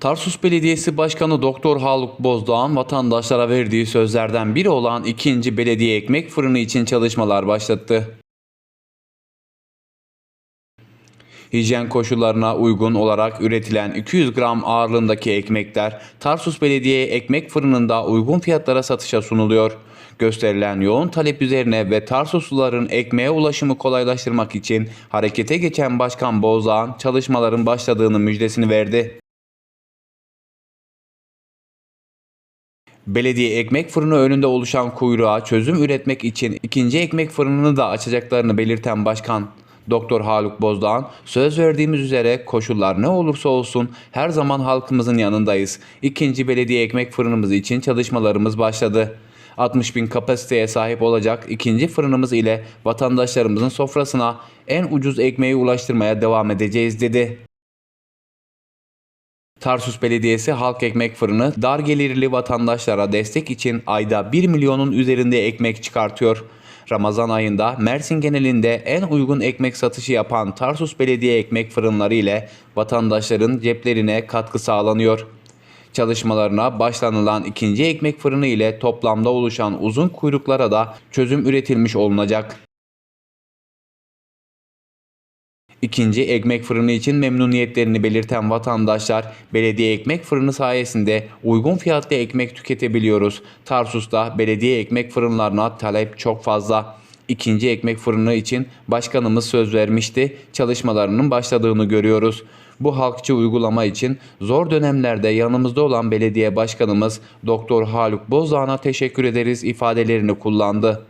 Tarsus Belediyesi Başkanı Doktor Haluk Bozdağ'ın vatandaşlara verdiği sözlerden biri olan ikinci belediye ekmek fırını için çalışmalar başlattı. Hijyen koşullarına uygun olarak üretilen 200 gram ağırlığındaki ekmekler Tarsus Belediye Ekmek Fırını'nda uygun fiyatlara satışa sunuluyor. Gösterilen yoğun talep üzerine ve Tarsusluların ekmeğe ulaşımı kolaylaştırmak için harekete geçen Başkan Bozdağ'ın çalışmaların başladığını müjdesini verdi. Belediye ekmek fırını önünde oluşan kuyruğa çözüm üretmek için ikinci ekmek fırınını da açacaklarını belirten başkan Doktor Haluk Bozdağ'ın söz verdiğimiz üzere koşullar ne olursa olsun her zaman halkımızın yanındayız. İkinci belediye ekmek fırınımız için çalışmalarımız başladı. 60 bin kapasiteye sahip olacak ikinci fırınımız ile vatandaşlarımızın sofrasına en ucuz ekmeği ulaştırmaya devam edeceğiz dedi. Tarsus Belediyesi Halk Ekmek Fırını dar gelirli vatandaşlara destek için ayda 1 milyonun üzerinde ekmek çıkartıyor. Ramazan ayında Mersin genelinde en uygun ekmek satışı yapan Tarsus Belediye Ekmek Fırınları ile vatandaşların ceplerine katkı sağlanıyor. Çalışmalarına başlanılan ikinci ekmek fırını ile toplamda oluşan uzun kuyruklara da çözüm üretilmiş olunacak. İkinci ekmek fırını için memnuniyetlerini belirten vatandaşlar belediye ekmek fırını sayesinde uygun fiyatlı ekmek tüketebiliyoruz. Tarsus'ta belediye ekmek fırınlarına talep çok fazla. İkinci ekmek fırını için başkanımız söz vermişti. Çalışmalarının başladığını görüyoruz. Bu halkçı uygulama için zor dönemlerde yanımızda olan belediye başkanımız Doktor Haluk Bozdağ'a teşekkür ederiz ifadelerini kullandı.